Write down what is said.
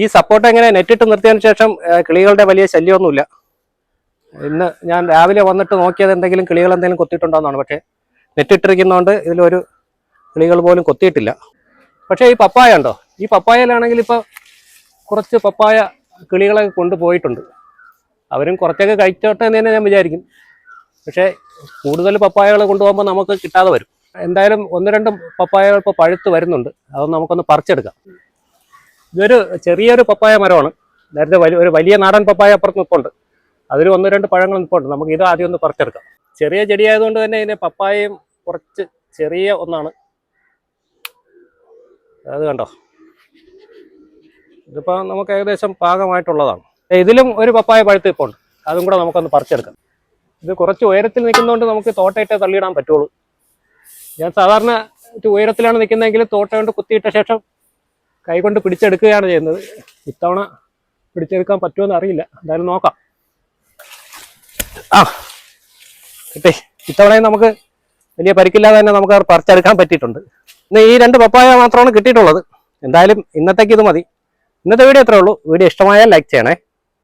ഈ സപ്പോർട്ട് എങ്ങനെ നെറ്റിട്ട് നിർത്തിയതിന് ശേഷം കിളികളുടെ വലിയ ശല്യമൊന്നുമില്ല. ഇന്ന് ഞാൻ രാവിലെ വന്നിട്ട് നോക്കിയത് എന്തെങ്കിലും കിളികൾ എന്തെങ്കിലും കൊത്തിയിട്ടുണ്ടോന്നാണ്. പക്ഷേ നെറ്റിട്ടിരിക്കുന്നതുകൊണ്ട് ഇതിലൊരു കിളികൾ പോലും കൊത്തിയിട്ടില്ല. പക്ഷേ ഈ പപ്പായ ഉണ്ടോ? ഈ പപ്പായയിലാണെങ്കിൽ ഇപ്പോൾ കുറച്ച് പപ്പായ കിളികളെ കൊണ്ടുപോയിട്ടുണ്ട്. അവരും കുറച്ചൊക്കെ കഴിച്ചോട്ടെ എന്ന് തന്നെ ഞാൻ വിചാരിക്കും. പക്ഷേ കൂടുതൽ പപ്പായകൾ കൊണ്ടുപോകുമ്പോൾ നമുക്ക് കിട്ടാതെ വരും. എന്തായാലും ഒന്ന് രണ്ട് പപ്പായകൾ ഇപ്പോൾ പഴുത്ത് വരുന്നുണ്ട്. അതൊന്ന് നമുക്കൊന്ന് പറിച്ചെടുക്കാം. ഇതൊരു ചെറിയൊരു പപ്പായ മരമാണ്. നേരത്തെ വലിയ ഒരു വലിയ നാടൻ പപ്പായ അപ്പുറത്ത് നിൽപ്പുണ്ട് അതിൽ ഒന്ന് രണ്ട് പഴങ്ങൾ നിൽപ്പുണ്ട് നമുക്ക് ഇത് ആദ്യം ഒന്ന് പറിച്ചെടുക്കാം. ചെറിയ ചെടിയായതുകൊണ്ട് തന്നെ ഇതിന് പപ്പായയും കുറച്ച് ചെറിയ ഒന്നാണ്. അത് കണ്ടോ? ഇതിപ്പോൾ നമുക്ക് ഏകദേശം പാകമായിട്ടുള്ളതാണ്. ഇതിലും ഒരു പപ്പായ പഴുത്ത് ഇപ്പോൾ ഉണ്ട് അതും കൂടെ നമുക്കൊന്ന് പറിച്ചെടുക്കാം. ഇത് കുറച്ച് ഉയരത്തിൽ നിൽക്കുന്നതുകൊണ്ട് നമുക്ക് തോട്ടയിട്ടേ തള്ളിയിടാൻ പറ്റുള്ളൂ. ഞാൻ സാധാരണ ഉയരത്തിലാണ് നിൽക്കുന്നതെങ്കിൽ തോട്ട കൊണ്ട് കുത്തിയിട്ട ശേഷം കൈകൊണ്ട് പിടിച്ചെടുക്കുകയാണ് ചെയ്യുന്നത്. ഇത്തവണ പിടിച്ചെടുക്കാൻ പറ്റുമെന്ന് അറിയില്ല. എന്തായാലും നോക്കാം. ആ കിട്ടി. ഇത്തവണയും നമുക്ക് വലിയ പരിക്കില്ലാതെ തന്നെ നമുക്ക് പറിച്ചെടുക്കാൻ പറ്റിയിട്ടുണ്ട്. ഇന്ന് ഈ രണ്ട് പപ്പായ മാത്രമാണ് കിട്ടിയിട്ടുള്ളത്. എന്തായാലും ഇന്നത്തേക്ക് ഇത് മതി. ഇന്നത്തെ വീഡിയോ എത്രയുള്ളൂ വീഡിയോ ഇഷ്ടമായാൽ ലൈക്ക് ചെയ്യണേ.